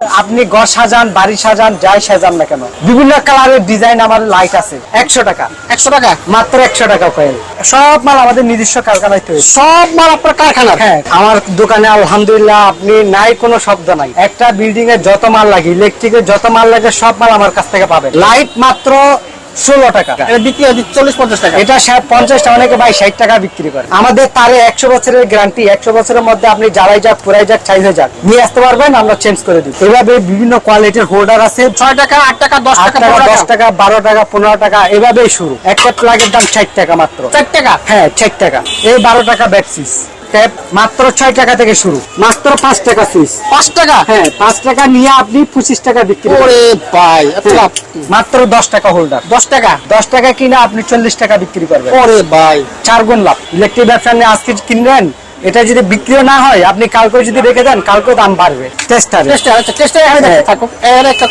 আপনি ঘর সাজান বাড়ি সাজান যাই সাজান না কেন। বিভিন্ন কালারের ডিজাইন আমার লাইট আছে। একশো টাকা। একশো টাকা? মাত্র একশো টাকা কয়েল সব মাল আমাদের নিজস্ব কারখানায় তৈরি। সব মাল আপনার কারখানা হ্যাঁ আমার দোকানে আলহামদুলিল্লাহ আপনি নাই কোনো শব্দ নাই। একটা বিল্ডিং এর যত মাল লাগে ইলেকট্রিকের যত মাল লাগে সব মাল আমার কাছ থেকে পাবে লাইট মাত্র ষোলো টাকা। এটা বিক্রি হয় চল্লিশ পঞ্চাশ টাকা। এটা পঞ্চাশ টাকা অনেকে ভাই ষাট টাকা বিক্রি করে। আমাদের তারে একশো বছরের গ্যারান্টি একশো বছরের মধ্যে আপনি জ্বালাই যাক পুরাই যাক চাইলে যাক নিয়ে আসতে পারবেন আমরা চেঞ্জ করে দিই এভাবে বিভিন্ন কোয়ালিটির হোল্ডার আছে। ছয় টাকা আট টাকা দশ টাকা দশ টাকা। বারো টাকা পনেরো টাকা এভাবেই শুরু। একটা প্লাগের দাম ষাট টাকা মাত্র? চার টাকা? হ্যাঁ ষাট টাকা। এই বারো টাকা ব্যাটসিস ট্যাপ মাত্র ছয় টাকা থেকে শুরু। মাত্র পাঁচ টাকা ফিস পাঁচ টাকা? হ্যাঁ পাঁচ টাকা নিয়ে আপনি পঁচিশ টাকা বিক্রি করে ভাই লাভ। মাত্র দশ টাকা হোল্ডার দশ টাকা? দশ টাকা কিনে আপনি চল্লিশ টাকা বিক্রি করবেন। ওরে ভাই। চার গুণ লাভ। ইলেকট্রিক ব্যবসা নিয়ে আজকে কিনলেন? এটা যদি বিক্রিও না হয় আপনি কালকে যদি রেখে দেন কালকে দাম বাড়বে। টেস্টার চেষ্টা আচ্ছা চেষ্টা এখানে দেখতে হ্যাঁ। থাকো এর একটা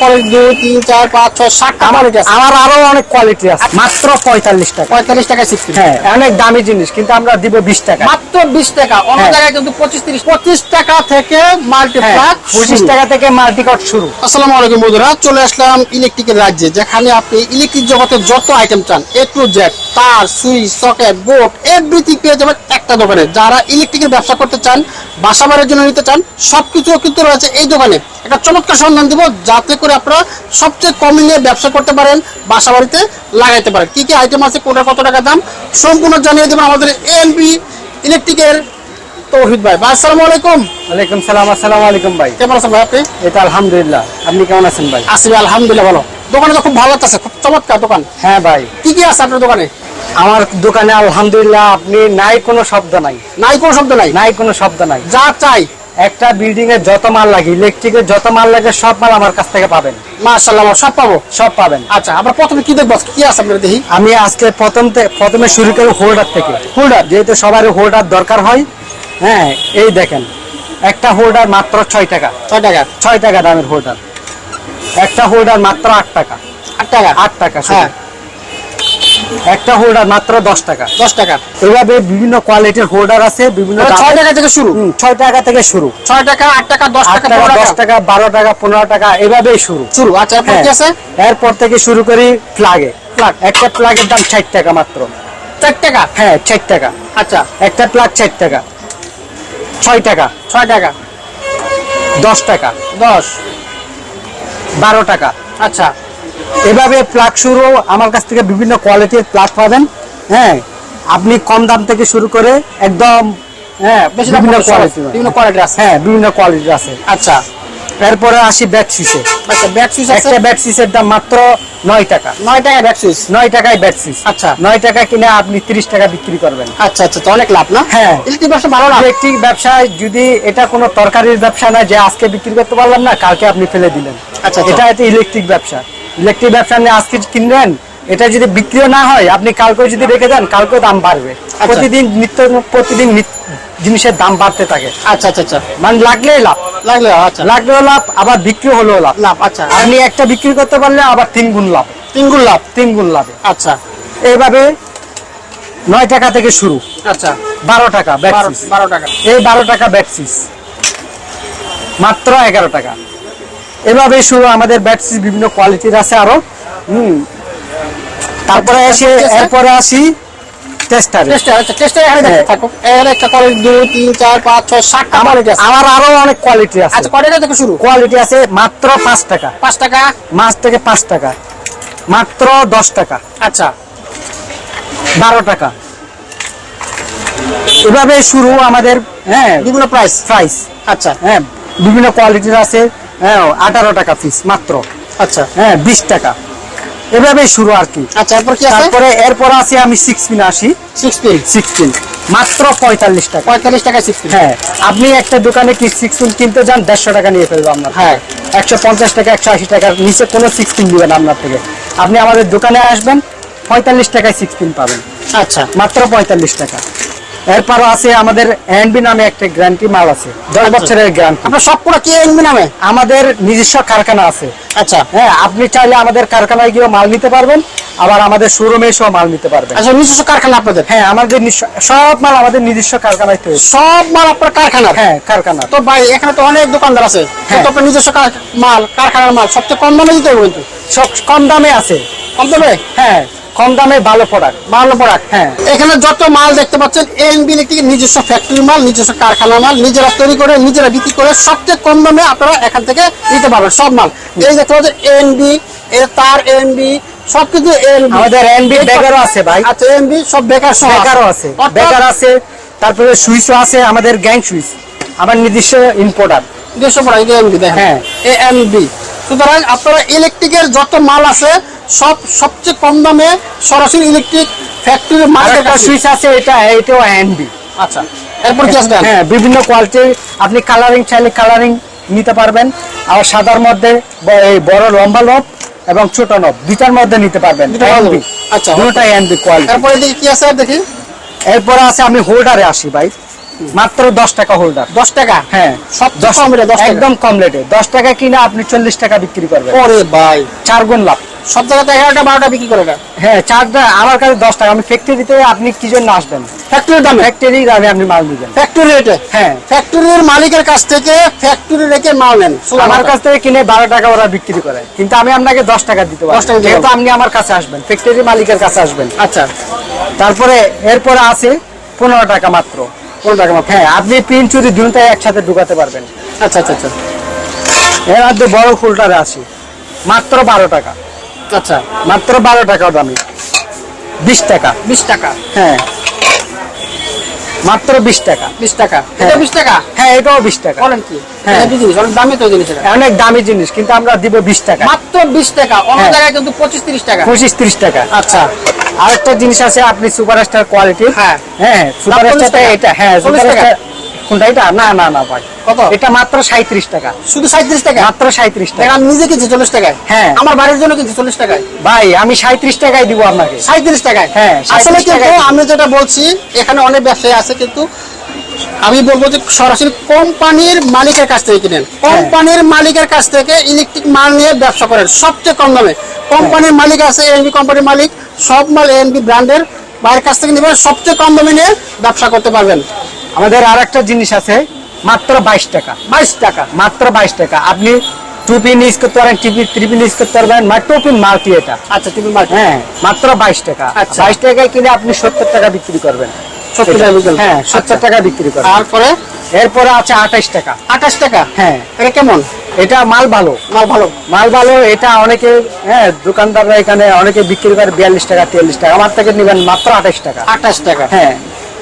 আমার আছে। আমার আরও অনেক কোয়ালিটি আছে। মাত্র পঁয়তাল্লিশ টাকা। পঁয়তাল্লিশ টাকা সিক্সটি হ্যাঁ অনেক দামি জিনিস কিন্তু আমরা দিব বিশ টাকা। মাত্র বিশ টাকা। অন্য হ্যাঁ। জায়গায় কিন্তু পঁচিশ তিরিশ পঁচিশ টাকা থেকে মাল্টিপ্লাক পঁচিশ টাকা থেকে মাল্টিকট শুরু। আসসালামু আলাইকুম বন্ধুরা চলে আসলাম ইলেকট্রিকের রাজ্যে যেখানে আপনি ইলেকট্রিক জগতের যত আইটেম চান এ টু জেড তার সুইচ সকেট বোর্ড এভরিথিং পেয়ে যাবেন একটা দোকানে। যারা ইলেকট্রিকের ব্যবসা করতে চান বাসা বাড়ির জন্য নিতে চান সবকিছু কিন্তু রয়েছে এই দোকানে। একটা চমৎকার সন্ধান দিব যাতে করে আপনারা সবচেয়ে কম নিয়ে ব্যবসা করতে পারেন বাসা বাড়িতে লাগাইতে পারেন। কি কি আইটেম আছে কোনটা কত টাকা দাম সম্পূর্ণ জানিয়ে দেবেন আমাদের এএনবি ইলেকট্রিকের তৌহিদ ভাই। ভাই আসসালামু আলাইকুম। ওয়ালাইকুম সালাম আসসালামু আলাইকুম ভাই। কেমন আছেন ভাই আপনি? এটা আলহামদুলিল্লাহ। আপনি কেমন আছেন ভাই? আসি আলহামদুলিল্লাহ ভালো। দোকানে তো খুব ভালো আছে খুব চমৎকার দোকান। হ্যাঁ ভাই। কি কি আছে আপনার দোকানে? আমার দোকানে আলহামদুলিল্লাহ আপনি নাই কোনো শব্দ নাই। নাই কোনো শব্দ নাই? নাই কোনো শব্দ নাই। যা চাই। একটা বিল্ডিং এর যত মাল লাগে ইলেকট্রিকের যত মাল লাগে সব মাল আমার কাছ থেকে পাবেন। মাশাআল্লাহ আমরা সব পাবো? সব পাবেন। আচ্ছা আমরা প্রথমে কি দেখব? কি আছে আপনার দেখি? আমি আজকে প্রথম প্রথমে শুরু করি হোল্ডার থেকে। হোল্ডার যেহেতু সবারই হোল্ডার দরকার হয় হ্যাঁ এই দেখেন। একটা হোল্ডার মাত্র ছয় টাকা। ছয় টাকা? ছয় টাকা দামের হোল্ডার একটা হোল্ডার মাত্র আট টাকা। আট টাকা? আট টাকা হ্যাঁ। একটা হোল্ডার মাত্র দশ টাকা। দশ টাকা। এভাবে বিভিন্ন কোয়ালিটির হোল্ডার আছে বিভিন্ন মানে ছয় টাকা থেকে শুরু। ছয় টাকা থেকে শুরু। ছয় টাকা আট টাকা দশ টাকা দশ টাকা। বারো টাকা পনেরো টাকা এভাবেই শুরু। শুরু। আচ্ছা হ্যাঁ। আছে? এরপর থেকে শুরু করি প্লাগে প্লাগ একটা প্লাগের দাম ষাট টাকা মাত্র। চার টাকা? হ্যাঁ ষাট টাকা। আচ্ছা। একটা প্লাগ ষাট টাকা। ছয় টাকা। ছয় টাকা। দশ টাকা। দশ। বারো টাকা। আচ্ছা। এভাবে প্লাগ শুরু আমার কাছ থেকে বিভিন্ন কোয়ালিটির প্লাগ পাবেন হ্যাঁ? আপনি কম দাম থেকে শুরু করে একদম হ্যাঁ বিভিন্ন কোয়ালিটি বিভিন্ন কোয়ালিটি আছে। হ্যাঁ বিভিন্ন কোয়ালিটির আছে। আচ্ছা এরপরে আসি ব্যাট সুইচে আচ্ছা ব্যাক সুইচ একটা ব্যাট সুইচের দাম মাত্র নয় টাকা। নয় টাকা ব্যাক সুইচ নয় টাকায় ব্যাট সুইচ আচ্ছা। নয় টাকা কিনে আপনি তিরিশ টাকা বিক্রি করবেন। আচ্ছা আচ্ছা তো অনেক লাভ না? হ্যাঁ। ইলেকট্রিক ব্যবসা ভালো লাভ ইলেকট্রিক ব্যবসায় যদি এটা কোনো তরকারির ব্যবসা না যে আজকে বিক্রি করতে পারলাম না কালকে আপনি ফেলে দিলেন। আচ্ছা। এটা একটা ইলেকট্রিক ব্যবসা। ইলেকট্রিক ব্যবসা নিয়ে আজকে কিনলেন এটা যদি বিক্রিও না হয় আপনি কালকে যদি রেখে দেন কালকে দাম বাড়বে। প্রতিদিন নিত্য প্রতিদিন জিনিসের দাম বাড়তে থাকে। আচ্ছা আচ্ছা আচ্ছা। মানে লাগলেই লাভ। লাগলে আচ্ছা। লাগলেও লাভ আবার বিক্রি হলেও লাভ। লাভ আচ্ছা। আপনি একটা বিক্রি করতে পারলে আবার তিন গুণ লাভ। তিন গুণ লাভ। তিন গুণ লাভে। আচ্ছা। এইভাবে নয় টাকা থেকে শুরু। আচ্ছা। বারো টাকা বারো বারো টাকা। এই বারো টাকা ব্যাটসিস মাত্র এগারো টাকা। এভাবে শুরু আমাদের ব্যাটসিস বিভিন্ন কোয়ালিটির আছে আরও। হুম। তারপরে এসে এরপরে আসি টেস্টারে আচ্ছা চেষ্টা এখানে দেখতে হ্যাঁ। থাকো। একটা আমার আছে। আমার আরও অনেক কোয়ালিটি আছে। আচ্ছা থেকে শুরু। কোয়ালিটি আছে মাত্র টাকা। টাকা? মাছ থেকে টাকা। মাত্র দশ টাকা। আচ্ছা। বারো টাকা। এভাবে শুরু আমাদের হ্যাঁ বিভিন্ন প্রাইস প্রাইস আচ্ছা। হ্যাঁ বিভিন্ন কোয়ালিটির আছে। হ্যাঁ আঠারো টাকা পিস মাত্র। আচ্ছা। হ্যাঁ বিশ টাকা। এভাবে শুরু আর কি। আচ্ছা এরপর কি আছে? তারপরে এরপর আছে আমি পিন আসি। পিন পিন মাত্র পঁয়তাল্লিশ টাকা। পঁয়তাল্লিশ টাকা সিক্স পিন হ্যাঁ আপনি একটা দোকানে কি সিক্স পিন কিনতে যান দেড়শো টাকা নিয়ে ফেলব আপনার। হ্যাঁ। একশো পঞ্চাশ টাকা একশো আশি টাকার নিচে কোনো সিক্স পিন দিবেন আপনার থেকে। আপনি আমাদের দোকানে আসবেন পঁয়তাল্লিশ টাকায় সিক্স পিন পাবেন। আচ্ছা। মাত্র পঁয়তাল্লিশ টাকা। এরপরও আছে আমাদের এনবি নামে একটা গ্যারান্টি মাল আছে। দশ আচ্ছা। বছরের গ্যারান্টি আপনার সবগুলো কি এনবি নামে? আমাদের নিজস্ব কারখানা আছে। আচ্ছা। হ্যাঁ আপনি চাইলে আমাদের কারখানায় গিয়ে মাল নিতে পারবেন আবার আমাদের শোরুমে এসেও মাল নিতে পারবেন। আচ্ছা নিজস্ব কারখানা আপনাদের? হ্যাঁ আমাদের সব মাল আমাদের নিজস্ব কারখানায় তৈরি। সব মাল আপনার কারখানা হ্যাঁ কারখানা তো ভাই এখানে তো অনেক দোকানদার আছে। হ্যাঁ। তো আপনার নিজস্ব মাল কারখানার মাল সবচেয়ে কম দামে দিতে হবে কিন্তু। সব কম দামে আছে। কম দামে? হ্যাঁ। কম দামে ভালো প্রোডাক্ট ভালো প্রোডাক্ট হ্যাঁ। এখানে যত মাল দেখতে পাচ্ছেন এনবি ইলেকট্রিক নিজস্ব ফ্যাক্টরি মাল নিজস্ব কারখানার মাল নিজেরা তৈরি করে নিজেরা বিক্রি করে সবচেয়ে কম দামে আপনারা এখান থেকে নিতে পারবেন সব মাল। এই দেখতে পাচ্ছেন এনবি এর তার এনবি সবকিছু এনবি আমাদের এনবি বেকারও আছে ভাই। আচ্ছা এনবি সব বেকার সহ বেকারও আছে বেকার আছে তারপরে সুইচও আছে আমাদের গ্যাং সুইচ আমার নিজস্ব ইম্পোর্টার দেড়শো পড়া এনবি দেখেন। হ্যাঁ। এ এনবি সুতরাং আপনারা ইলেকট্রিকের যত মাল আছে সব সবচেয়ে কম দামে সরাসরি ইলেকট্রিক ফ্যাক্টরির কাছে সুইচ আছে এটা এটাও এনবি আচ্ছা এরপর কি আসবেন হ্যাঁ বিভিন্ন কোয়ালিটির আপনি কালারিং চাইলে কালারিং নিতে পারবেন আর সাদার মধ্যে এই বড় লম্বা লব এবং ছোট নব দুইটার মধ্যে নিতে পারবেন আচ্ছা। দুটাই এনবি কোয়ালিটি এরপরে দেখি কি আছে দেখি? এরপরে আছে আমি হোল্ডারে আসি ভাই। মাত্র দশ টাকা হোল্ডার দশ টাকা? হ্যাঁ সব কম রেটে 10 টাকা। একদম কম রেটে। দশ টাকা কিনা আপনি চল্লিশ টাকা বিক্রি করবেন। ওরে ভাই। চার গুণ লাভ। সব জায়গাতে এগারোটা বারোটা বিক্রি করে না হ্যাঁ চারটা আমার কাছে দশ টাকা। আমি ফ্যাক্টরিতে আপনি কি জন্য আসবেন? ফ্যাক্টরির দামে? ফ্যাক্টরি দামে আপনি মাল দিবেন। ফ্যাক্টরি রেটে হ্যাঁ। ফ্যাক্টরির মালিকের কাছ থেকে ফ্যাক্টরি রেখে মাল নেন। আমার কাছ থেকে কিনে বারো টাকা ওরা বিক্রি করে। কিন্তু আমি আপনাকে দশ টাকা দিতে পারি 10 টাকা যেহেতু আপনি আমার কাছে আসবেন। ফ্যাক্টরি মালিকের কাছে আসবেন। আচ্ছা। তারপরে এরপরে আছে পনেরো টাকা মাত্র। পনেরো টাকা মাত্র। হ্যাঁ আপনি পিন চুরি দুটাই একসাথে ঢুকাতে পারবেন। আচ্ছা আচ্ছা আচ্ছা। এর মধ্যে বড় ফুলটারে আসি মাত্র বারো টাকা। আচ্ছা মাত্র বারো টাকা দামি। বিশ টাকা। বিশ টাকা? হ্যাঁ। মাত্র বিশ টাকা। বিশ টাকা? হ্যাঁ। এটা বিশ টাকা? হ্যাঁ এটাও বিশ টাকা। বলেন কি? হ্যাঁ। অনেক দামি তো জিনিস অনেক দামি জিনিস কিন্তু আমরা দিব বিশ টাকা। মাত্র বিশ টাকা অন্য হ্যাঁ। জায়গায় কিন্তু পঁচিশ তিরিশ টাকা। পঁচিশ ত্রিশ টাকা। আচ্ছা। আরেকটা জিনিস আছে আপনি সুপারস্টার কোয়ালিটি হ্যাঁ। হ্যাঁ সুপারস্টারটা? এটা। হ্যাঁ সুপারস্টার কোনটা এটা না না না ভাই। কত? এটা মাত্র সাঁত্রিশ টাকা। শুধু সাঁত্রিশ টাকা মাত্র সাঁত্রিশ টাকা। আমি নিজে কিনছি চল্লিশ টাকায়? হ্যাঁ। আমার বাড়ির জন্য কিনছি চল্লিশ টাকায়? ভাই আমি সাঁত্রিশ টাকায় দিব আপনাকে। সাঁত্রিশ টাকায়? হ্যাঁ, আসলে কিন্তু আমি যেটা বলছি এখানে অনেক ব্যবসায়ী আছে কিন্তু আমি বলব যে সরাসরি কোম্পানির মালিকের কাছ থেকে কিনেন। হ্যাঁ। কোম্পানির মালিকের কাছ থেকে ইলেকট্রিক মাল নিয়ে ব্যবসা করেন সবচেয়ে কম দামে। কোম্পানির মালিক আছে এনবি কোম্পানির মালিক সব মাল এনবি ব্র্যান্ডের বাইরের কাছ থেকে নেবেন সবচেয়ে কম দামে নিয়ে ব্যবসা করতে পারবেন। আমাদের আর একটা জিনিস আছে মাত্র বাইশ টাকা। বাইশ টাকা। মাত্র বাইশ টাকা। আপনি টু পিন ইউজ করতে পারেন টিপি থ্রি পিন ইউজ করতে পারবেন মানে এটা। আচ্ছা হ্যাঁ মাত্র বাইশ টাকা। আচ্ছা। বাইশ টাকায় কিনে আপনি সত্তর টাকা বিক্রি করবেন। 70 টাকা হ্যাঁ আচ্ছা। সত্তর টাকা বিক্রি করবেন। তারপরে? এরপরে আছে আঠাইশ টাকা। আঠাশ টাকা? হ্যাঁ। এটা কেমন? এটা মাল ভালো। মাল ভালো। মাল ভালো এটা অনেকে হ্যাঁ দোকানদাররা এখানে অনেকে বিক্রি করে বিয়াল্লিশ টাকা তিয়াল্লিশ টাকা। আমার থেকে নেবেন মাত্র আঠাশ টাকা। আঠাশ টাকা। হ্যাঁ।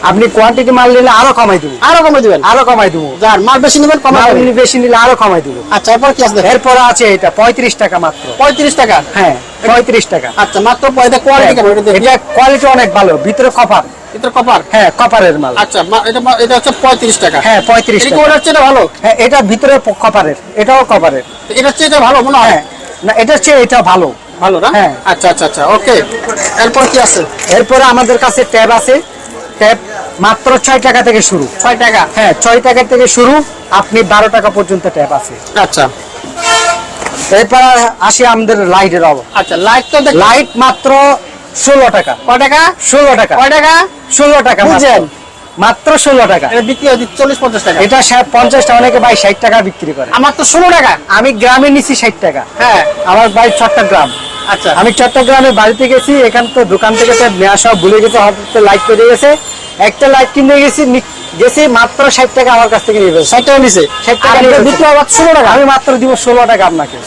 আপনি কোয়ান্টিটি মাল নিলে আরও কমাই দেবো। আরও কমাই দিবেন? আরও কমাই দেবো। যার মাল বেশি নেবেন কমে মাল দেবেন। বেশি নিলে আরও কমাই দেবো। আচ্ছা এরপর কি আসবে এরপরে আছে এটা পঁয়ত্রিশ টাকা মাত্র। পঁয়ত্রিশ টাকা? হ্যাঁ পঁয়ত্রিশ টাকা। আচ্ছা মাত্র কোয়ালিটি কেমন এটা কোয়ালিটি অনেক ভালো ভিতরে কপার এটা কপার হ্যাঁ কপারের মাল। আচ্ছা এটা এটা হচ্ছে পঁয়ত্রিশ টাকা। হ্যাঁ পঁয়ত্রিশ টাকা। ভালো? হ্যাঁ এটা ভিতরে কপারের এটাও কপারের এটা হচ্ছে এটা ভালো মনে হয়? হ্যাঁ না এটা ভালো। ভালো না? হ্যাঁ। আচ্ছা আচ্ছা আচ্ছা ওকে এরপর কি আছে? এরপরে আমাদের কাছে ট্যাব আছে। ট্যাব মাত্র ছয় টাকা থেকে শুরু। ছয় টাকা? হ্যাঁ ছয় টাকা থেকে শুরু। আপনি বারো টাকা পর্যন্ত ট্যাব আছে। আচ্ছা। এরপর আসি আমাদের লাইটের অভাব আচ্ছা লাইট তো লাইট মাত্র ষোলো টাকা। কয় টাকা? ষোলো টাকা। কয় টাকা? ষোলো টাকা। বুঝছেন? মাত্র ষোলো টাকা। এটা বিক্রি হয় চল্লিশ পঞ্চাশ টাকা। এটা পঞ্চাশ টাকা অনেকে ভাই ষাট টাকা বিক্রি করে। আমার তো ষোলো টাকা। আমি গ্রামে নিছি ষাট টাকা। হ্যাঁ। আমার বাড়ি চট্টগ্রাম। আচ্ছা। আমি চট্টগ্রামে বাড়িতে গেছি এখান তো দোকান থেকে তো নেওয়া সব ভুলে গেছে হয়তো লাইট করে গেছে। একটা লাইট কিনে গেছি গেছি মাত্র ষাট টাকা আমার কাছ থেকে নিয়ে ষাট টাকা নিছে? ষাট টাকা। বিক্রি আবার ষোলো টাকা। আমি মাত্র দিব ষোলো টাকা আপনাকে।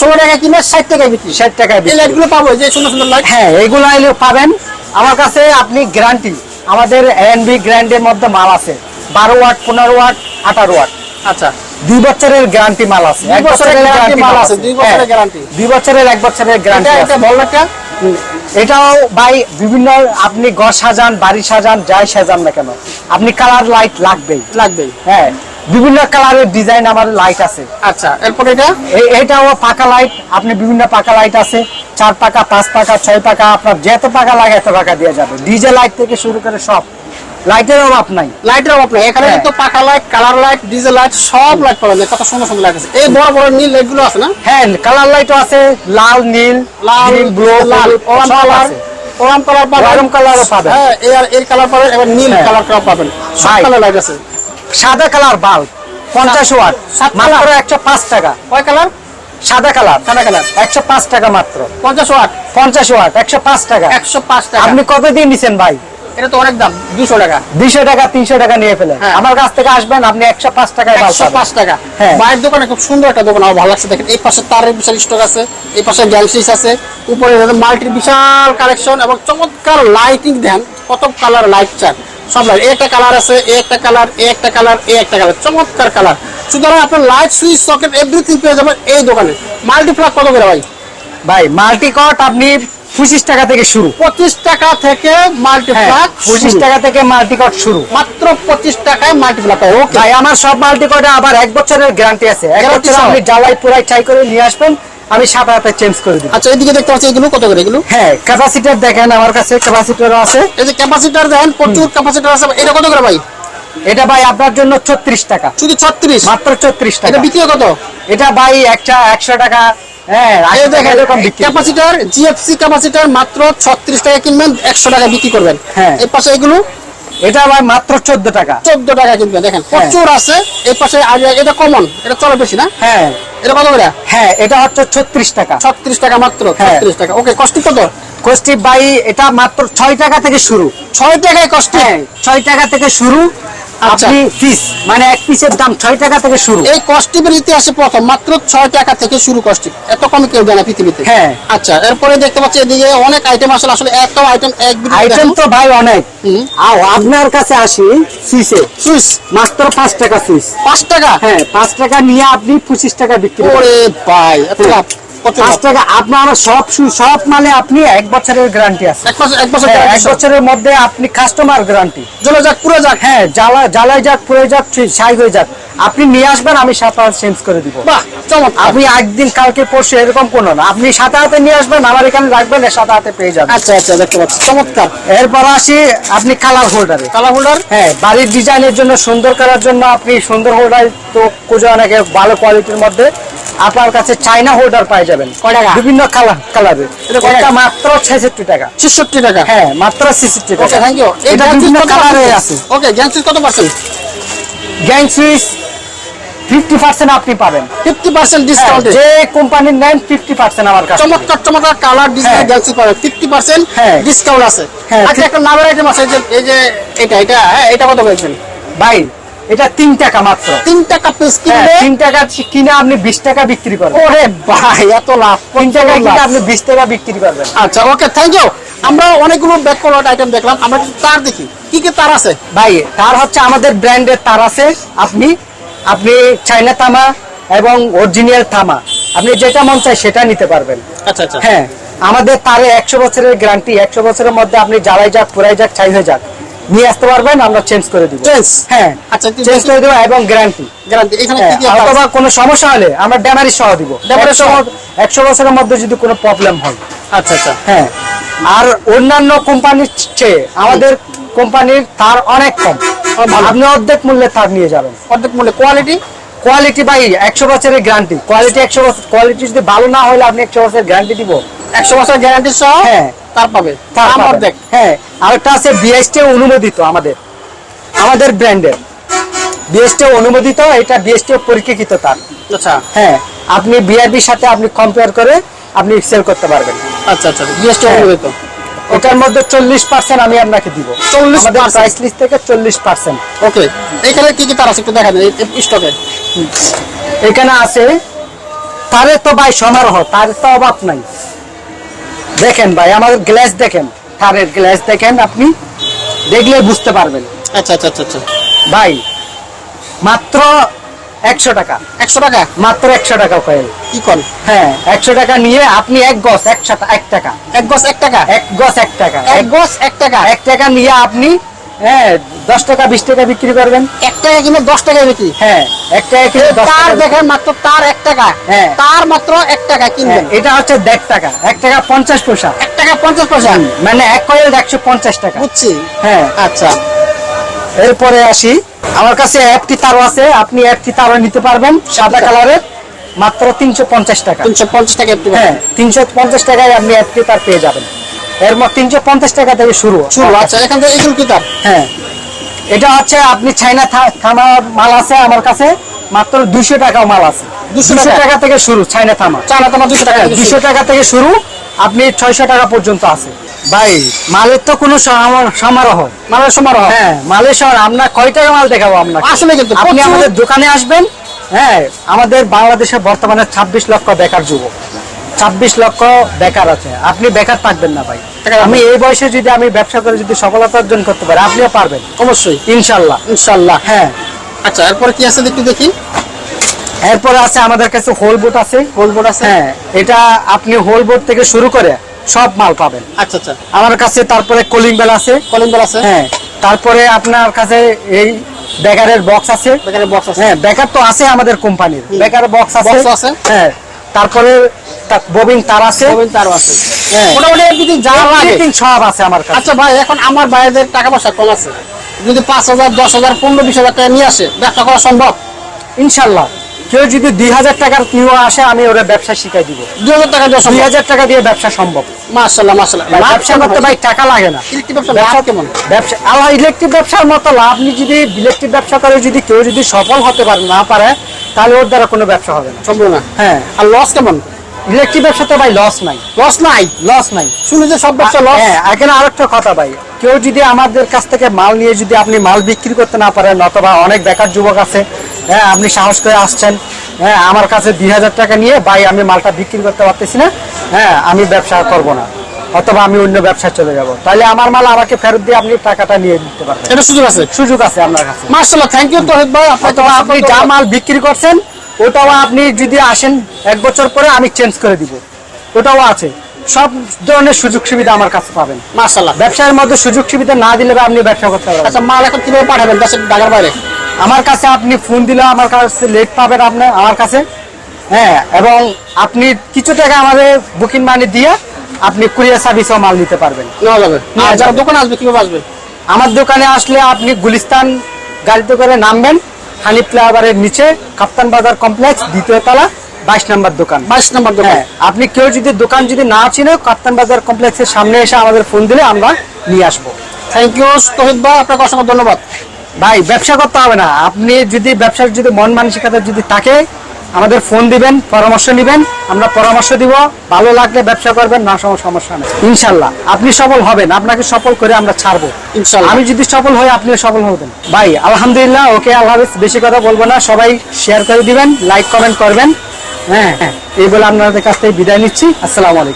ষোলো টাকা কিনে ষাট টাকা বিক্রি। ষাট টাকায় এই বিক্রি। লাইট পাবো যে সুন্দর সুন্দর লাইট হ্যাঁ এগুলো এলে পাবেন। আমার কাছে আপনি গ্যারান্টি আমাদের এনবি গ্র্যান্ডের মধ্যে মাল আছে। বারো ওয়াট পনেরো ওয়াট আঠারো ওয়াট। আচ্ছা। দুই বছরের গ্যারান্টি মাল আছে। এক বছরের guarantee মাল আছে, দুই বছরের guarantee। দুই বছরের এক বছরের গ্যারান্টি এটা বল একটা এটাও ভাই বিভিন্ন আপনি ঘর সাজান বাড়ি সাজান যাই সাজান না কেন আপনি কালার লাইট লাগবেই। লাগবেই। হ্যাঁ বিভিন্ন কালারের ডিজাইন আমার লাইট আছে। আচ্ছা এরপর এটা? এটাও পাকা লাইট আপনি বিভিন্ন পাকা লাইট আছে চার পাকা পাঁচ পাকা ছয় পাকা আপনার যত পাকা লাগে এত পাকা দিয়ে যাবে। ডিজে লাইট থেকে শুরু করে সব। লাইটের অভাব নাই। লাইটের অভাব নেই। এখানে হ্যাঁ। কিন্তু পাকা light colour light diesel light সব লাইট যায়। কত সুন্দর সুন্দর লাইট আছে। এই বড় বড় নীল লাইটগুলো আছে না? হ্যাঁ কালার লাইটও আছে লাল নীল লাল গ্রিন ব্লু লাল ওরাম কালার ওরাম কালার পাবেন। ওরাম কালারও পাবেন। হ্যাঁ এর এর কালার পাবেন এবং নীল হ্যাঁ। কালার কালার পাবেন। সব কালার লাইট আছে। সাদা কালার বাল্ব পঞ্চাশ ওয়াট সাত মাত্র কালার? একশো পাঁচ টাকা। কয় কালার সাদা কালার সাদা কালার একশো পাঁচ টাকা মাত্র। পঞ্চাশ ওয়াট পঞ্চাশ ওয়াট একশো পাঁচ টাকা। একশো পাঁচ টাকা। আপনি কত দিয়ে নিছেন ভাই? এটা তো অনেক দাম দুশো টাকা। দুইশো টাকা তিনশো টাকা নিয়ে ফেলেন হ্যাঁ। আমার কাছ থেকে আসবেন আপনি একশো পাঁচ টাকায় বাল্ব পাবেন। পাঁচ টাকা। হ্যাঁ। দোকানে খুব সুন্দর একটা দোকান আমার ভালো লাগছে দেখেন। এই পাশে তারের বিশাল স্টক আছে এই পাশে গ্যালসিস আছে উপরে মাল্টির বিশাল কালেকশন এবং চমৎকার লাইটিং দেন কত কালার লাইট চান। সব লাইট একটা কালার আছে একটা কালার একটা কালার একটা কালার চমৎকার কালার সুতরাং আপনার লাইট সুইচ সকেট এভরিথিং পেয়ে যাবেন এই দোকানে। মাল্টি প্লাগ কত করে ভাই? ভাই মাল্টি কট আপনি পঁচিশ টাকা থেকে শুরু। পঁচিশ টাকা থেকে মাল্টি হ্যাঁ পঁচিশ টাকা থেকে মাল্টি কট শুরু। মাত্র পঁচিশ টাকায় মাল্টি প্লাগ পাই ওকে ভাই আমার সব মাল্টি কটে আবার এক বছরের গ্যারান্টি আছে। এক বছর আপনি জ্বালাই পুরাই ট্রাই করে নিয়ে আসবেন আমি সাত হাতে চেঞ্জ করে দিব। আচ্ছা এদিকে দেখতে পাচ্ছি এগুলো কত করে এগুলো? হ্যাঁ ক্যাপাসিটার দেখেন আমার কাছে ক্যাপাসিটারও আছে। এই যে ক্যাপাসিটার দেন প্রচুর ক্যাপাসিটার আছে। এটা কত করে ভাই? এটা ভাই আপনার জন্য ছত্রিশ টাকা। শুধু ছত্রিশ? মাত্র ছত্রিশ এটা বিক্রি কত? এটা ভাই একটা একশো টাকা এই 80 টাকা দেখেন এরকম বিক্রি। ক্যাপাসিটার জিএফসি ক্যাপাসিটার মাত্র ছত্রিশ টাকা কিনবেন একশো টাকা বিক্রি করবেন। হ্যাঁ। এই পাশে এগুলো? এটা ভাই মাত্র চোদ্দ টাকা। চোদ্দ টাকা কিনবেন দেখেন প্রচুর আছে এই পাশে আর এটা কমন এটা চলে বেশি না? হ্যাঁ। এটা কত করে? হ্যাঁ এটা হচ্ছে ছত্রিশ টাকা। ছত্রিশ টাকা মাত্র হ্যাঁ। ছত্রিশ টাকা। ওকে কষ্ট কত? কোস্টিপ ভাই এটা মাত্র ছয় টাকা থেকে শুরু। ছয় টাকায় কষ্ট হ্যাঁ ছয় টাকা থেকে শুরু। আপনি পিস মানে এক পিসের দাম ছয় টাকা থেকে শুরু। এই কস্টিপের ইতিহাসে প্রথম মাত্র ছয় টাকা থেকে শুরু কস্টিপ এত কমে কেউ দেয় পৃথিবীতে। হ্যাঁ। আচ্ছা এরপরে দেখতে পাচ্ছি এদিকে অনেক আইটেম আসলে আসলে এত আইটেম এক আইটেম তো ভাই অনেক। আও আপনার কাছে আসি সুইসে সুইচ মাত্র পাঁচ টাকা সুইস পাঁচ টাকা? হ্যাঁ পাঁচ টাকা নিয়ে আপনি পঁচিশ টাকা বিক্রি ওরে ভাই পাঁচ টাকা আপনার সব সব মালে আপনি এক বছরের গ্যারান্টি আছে। এক বছর এক হ্যাঁ, বছরের মধ্যে আপনি কাস্টমার গ্যারান্টি চলে যাক পুরো যাক। হ্যাঁ জ্বালা জ্বালাই যাক পুড়ে যাক ছাই হয়ে যাক। আপনি নিয়ে আসবেন আমি চেঞ্জ করে দিব। আপনি একদিন কালকে পরশু এরকম কোনো না। আপনি সাথে হাতে নিয়ে আসবেন আমার এখানে রাখবেন সাথে হাতে পেয়ে যাবেন। আচ্ছা আচ্ছা দেখতে পাচ্ছি। চমৎকার। এরপর আসি আপনি কালার হোল্ডারে কালার হোল্ডার হ্যাঁ বাড়ির ডিজাইনের জন্য সুন্দর করার জন্য আপনি সুন্দর হোল্ডার তো খুঁজে অনেকে ভালো কোয়ালিটির মধ্যে। আপনার কাছে চাইনা হোল্ডার পাই যাবেন। বিভিন্ন কালার কালারের এটা? মাত্র ছেষট্টি টাকা। ছেষট্টি টাকা? হ্যাঁ মাত্র ছেষট্টি ওকে টাকা থ্যাংক ইউ এটা বিভিন্ন কালারে আছে। ওকে গ্যাংসিস কত পার্সেন্ট গ্যাং সুইচ আপনি পাবেন। হ্যাঁ, ডিসকাউন্টে যে কোম্পানির নেন পার্সেন্ট আমার কাছে। চমৎকার চমৎকার কালার ডিজাইন হ্যাঁ। পাবেন। হ্যাঁ। ডিসকাউন্ট আছে। হ্যাঁ, আচ্ছা একটা নামের আইটেম আছে এই যে এই যে এটা এটা হ্যাঁ এটা কত বলছেন ভাই এটা তিন টাকা মাত্র। তিন টাকা পিস হ্যাঁ, কিনলে? তিন টাকা কিনে আপনি বিশ টাকা বিক্রি করবেন। ওরে ভাই এত লাভ তিন টাকা কিনে আপনি বিশ টাকা বিক্রি করবেন। আচ্ছা ওকে থ্যাংক ইউ আমরা অনেকগুলো ব্যাক আইটেম দেখলাম আমরা তার দেখি। কি কি তার আছে? ভাই তার হচ্ছে আমাদের ব্র্যান্ডের তার আছে। আপনি আপনি চাইনা তামা এবং অরিজিনাল তামা আপনি যেটা মন চাই সেটা নিতে পারবেন। আচ্ছা আচ্ছা। হ্যাঁ আমাদের তারে একশো বছরের গ্যারান্টি একশো বছরের মধ্যে আপনি জ্বালাই যাক পুরাই যাক চাই হয়ে যাক। নিয়ে আসতে পারবেন আমরা চেঞ্জ করে দিব। হ্যাঁ আচ্ছা চেঞ্জ করে দেবো এবং গ্যারান্টি গ্যারান্টি এখানে হ্যাঁ, কি অথবা কোনো সমস্যা হলে আমরা ড্যামারি সহ দিব। Damage সহ? একশো বছরের মধ্যে যদি কোনো প্রবলেম হয়। আচ্ছা আচ্ছা। হ্যাঁ আর অন্যান্য কোম্পানির চেয়ে আমাদের কোম্পানির তার অনেক কম। আপনি অর্ধেক মূল্যে তার নিয়ে যাবেন। অর্ধেক মূল্যে কোয়ালিটি কোয়ালিটি ভাই একশো বছরের গ্যারান্টি কোয়ালিটি একশো বছর কোয়ালিটি যদি ভালো না হলে আপনি একশো বছরের গ্যারান্টি দিব। একশো বছর গ্যারান্টি সহ? হ্যাঁ। তার পাবে। পাবেন। অর্ধেক। হ্যাঁ আরেকটা আছে বিএসটি অনুমোদিত আমাদের। আমাদের ব্র্যান্ডের। বিএসটি অনুমোদিত এটা বিএসটি পরীক্ষিত তার। আচ্ছা। হ্যাঁ আপনি বিআরবির সাথে আপনি কম্পেয়ার করে আপনি সেল করতে পারবেন। আচ্ছা আচ্ছা জিএসটি হ্যাঁ। অনুমোদিত। ওটার মধ্যে চল্লিশ পার্সেন্ট আমি আপনাকে দিব। 40% প্রাইস লিস্ট থেকে চল্লিশ পার্সেন্ট ওকে এখানে কি কি তার আছে একটু দেখা দেন স্টকে এখানে আছে তারে তো ভাই সমারোহ তার তো অভাব নাই। দেখেন ভাই আমাদের গ্লাস দেখেন থারের গ্লাস দেখেন আপনি দেখলে বুঝতে পারবেন। আচ্ছা আচ্ছা আচ্ছা আচ্ছা। ভাই মাত্র একশো টাকা। একশো টাকা? মাত্র একশো টাকা কয়েল কি কল হ্যাঁ একশো টাকা নিয়ে আপনি এক গছ একশো এক টাকা। এক গছ এক টাকা? এক গছ এক টাকা। এক এক গছ এক টাকা? এক টাকা নিয়ে আপনি হ্যাঁ দশ টাকা বিশ টাকা বিক্রি করবেন। এক টাকা কিনে দশ টাকা বিক্রি? হ্যাঁ এক টাকা কিনে তার দেখেন মাত্র তার এক টাকা। হ্যাঁ। তার মাত্র এক টাকা হ্যাঁ, কিনবেন এটা হচ্ছে দেড় টাকা। এক টাকা পঞ্চাশ পয়সা। এক টাকা পঞ্চাশ পয়সা? মানে এক কয়েল একশো পঞ্চাশ টাকা। বুঝছি। হ্যাঁ। আচ্ছা। এরপরে আসি। আমার কাছে একটি তারও আছে। আপনি একটি তারও নিতে পারবেন। সাদা কালারের মাত্র তিনশো পঞ্চাশ টাকা। তিনশো পঞ্চাশ টাকা একটু হ্যাঁ তিনশো পঞ্চাশ টাকায় আপনি একটি তার পেয়ে যাবেন। এর মধ্যে তিনশো পঞ্চাশ টাকা থেকে শুরু। শুরু। আচ্ছা এখান থেকে এগুলো কি তার? হ্যাঁ। এটা হচ্ছে আপনি চাইনা থা- থামা মাল আছে আমার কাছে মাত্র দুশো টাকাও মাল আছে। দুশো টাকা? টাকা থেকে শুরু চাইনা থামা। চানা তোমার দুশো টাকা দুশো টাকা থেকে শুরু আপনি ছয়শো টাকা পর্যন্ত আছে। ভাই মালের তো কোনো সমারোহ মানে সমারোহ হ্যাঁ। মালের সমারোহ। আমরা কয় টাকা মাল দেখাবো আপনাকে? আসলে কিন্তু আপনি আমাদের দোকানে আসবেন হ্যাঁ আমাদের বাংলাদেশে বর্তমানে ছাব্বিশ লক্ষ বেকার যুবক। ছাব্বিশ লক্ষ বেকার আছে। আপনি বেকার থাকবেন না ভাই। আমি এই বয়সে যদি আমি ব্যবসা করে যদি সফলতা অর্জন করতে পারি আপনিও পারবেন। অবশ্যই। ইনশাল্লাহ। ইনশাল্লাহ। হ্যাঁ। আচ্ছা এরপরে কি আছে একটু দেখি? এরপরে আছে আমাদের কাছে হোল বোট আছে। হোল বোট আছে। হ্যাঁ। এটা আপনি হোল বোট থেকে শুরু করে সব মাল পাবেন। আচ্ছা আচ্ছা। আমার কাছে তারপরে কলিং বেল আছে। কলিং বেল আছে। হ্যাঁ। তারপরে আপনার কাছে এই বেকারের বক্স আছে। বেকারের বক্স আছে। হ্যাঁ বেকার তো আছে আমাদের কোম্পানির। বেকার বক্স আছে? হ্যাঁ। তারপরে ববিন তার আছে। মোবাইল তারও আছে। হ্যাঁ। মোটামুটি যা লাগে। সব আছে আমার কাছে। আচ্ছা ভাই এখন আমার বাইরের টাকা পয়সা কম আছে। যদি পাঁচ হাজার দশ হাজার পনেরো বিশ হাজার টাকা নিয়ে আসে ব্যবসা করা সম্ভব? ইনশাল্লাহ। কেউ যদি দুই হাজার টাকার আসে আমি ওরা ব্যবসা শিখাই দিব। দুই হাজার টাকা দুই হাজার টাকা দিয়ে ব্যবসা সম্ভব। ব্যবসা করতে ভাই টাকা লাগে না। ইলেকট্রিক ব্যবসা লাভ কেমন? ব্যবসা আল্লাহ ইলেকট্রিক ব্যবসার মতো লাভ আপনি যদি ইলেকট্রিক ব্যবসা করে যদি কেউ যদি সফল হতে পারে না পারে তাহলে ওর দ্বারা কোনো ব্যবসা হবে না। সম্ভব না। হ্যাঁ। আর লস কেমন? ইলেকট্রিক ব্যবসা তো ভাই লস নাই। লস নাই? লস নাই। শুনি যে সব ব্যবসা লস হ্যাঁ এখানে আরেকটা কথা ভাই। কেউ যদি আমাদের কাছ থেকে মাল নিয়ে যদি আপনি মাল বিক্রি করতে না পারেন অথবা অনেক বেকার যুবক আছে হ্যাঁ আপনি সাহস করে আসছেন হ্যাঁ আমার কাছে দুই হাজার টাকা নিয়ে ভাই আমি মালটা বিক্রি করতে পারতেছি না হ্যাঁ আমি ব্যবসা করব না অথবা আমি অন্য ব্যবসায় চলে যাব। তাহলে আমার মাল আমাকে ফেরত দিয়ে আপনি টাকাটা নিয়ে নিতে পারবেন। এটা সুযোগ আছে? সুযোগ আছে আপনার কাছে। মার্শাল্লাহ থ্যাংক ইউ তোহিত ভাই। তো আপনি যা মাল বিক্রি করছেন ওটাও আপনি যদি আসেন এক বছর পরে আমি চেঞ্জ করে দিব। ওটাও আছে। সব ধরনের সুযোগ সুবিধা আমার কাছে পাবেন। মার্শাল্লাহ ব্যবসার মধ্যে সুযোগ সুবিধা না দিলে আপনি ব্যবসা করতে পারবেন আচ্ছা মাল এখন কীভাবে পাঠাবেন? দেশের ঢাকার বাইরে। আমার কাছে আপনি ফোন দিলে আমার কাছে লেট পাবেন আপনি আমার কাছে। হ্যাঁ এবং আপনি কিছু টাকা আমাদের বুকিং মানি দিয়ে আপনি কুরিয়ার সার্ভিসও মাল নিতে পারবেন। নেওয়া যাবে। যারা। দোকানে আসবে কীভাবে আসবে? আমার দোকানে আসলে আপনি গুলিস্তান গাড়িতে করে নামবেন। হানি ফ্লাইওভারের নিচে কাপ্তান বাজার কমপ্লেক্স দ্বিতীয় তলা বাইশ নম্বর দোকান। বাইশ নম্বর দোকান। হ্যাঁ আপনি কেউ যদি দোকান যদি না চিনে কাপ্তান বাজার কমপ্লেক্সের সামনে এসে আমাদের ফোন দিলে আমরা নিয়ে আসব। থ্যাংক ইউ তহিদ ভাই আপনাকে অসংখ্য ধন্যবাদ। ভাই ব্যবসা করতে হবে না। আপনি যদি ব্যবসার যদি মন মানসিকতা যদি থাকে আমাদের ফোন দিবেন পরামর্শ নেবেন আমরা পরামর্শ দিব ভালো লাগলে ব্যবসা করবেন না সময় সমস্যা নেই। ইনশাল্লাহ। আপনি সফল হবেন আপনাকে সফল করে আমরা ছাড়বো। ইনশাল্লাহ। আমি যদি সফল হই আপনিও সফল হবেন। ভাই আলহামদুলিল্লাহ ওকে আল্লাহ বেশি কথা বলব না সবাই শেয়ার করে দিবেন লাইক কমেন্ট করবেন। হ্যাঁ হ্যাঁ এই বলে আপনাদের কাছ থেকে বিদায় নিচ্ছি। আসসালামু আলাইকুম।